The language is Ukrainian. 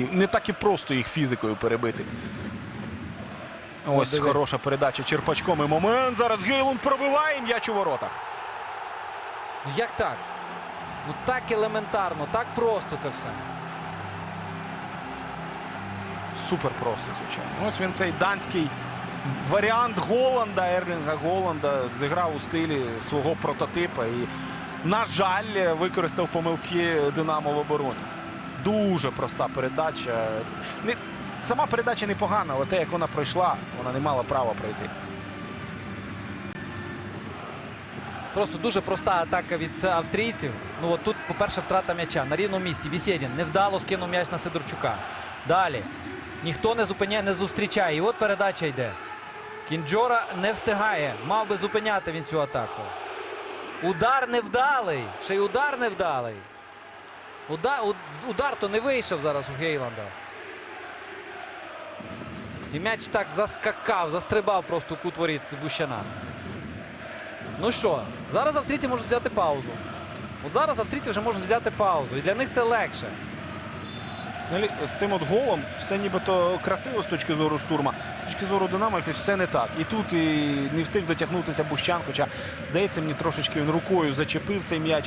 і не так і просто їх фізикою перебити. Ось дивись. хороша передача Черпачком і момент. Зараз Гейлунд пробиває м'яч у воротах. Ну як так? Ну так елементарно, так просто це все. Супер просто, звичайно. Ось він цей данський варіант Голланда, Ерлінга Голланда зіграв у стилі свого прототипа і, на жаль, використав помилки Динамо в обороні. Дуже проста передача. Не, сама передача непогана, але те, як вона пройшла, вона не мала права пройти. Просто дуже проста атака від австрійців. Ну от тут, по-перше, втрата м'яча. На рівному місці Бісєдін невдало скинув м'яч на Сидорчука. Далі. Ніхто не зупиняє, не зустрічає. І от передача йде. Кінджора не встигає. Мав би зупиняти він цю атаку. Удар невдалий. Ще й удар невдалий. Удар, удар то не вийшов зараз у Гейланда. І м'яч так заскакав, застрибав просто у кут воріт Бущана. Ну що, зараз австрійці можуть взяти паузу. От зараз австрійці вже можуть взяти паузу. І для них це легше. Ну, З цим от голом все нібито красиво з точки зору штурма. З точки зору Динамо якось все не так. І тут і не встиг дотягнутися Бущан, хоча, здається, мені трошечки він рукою зачепив цей м'яч.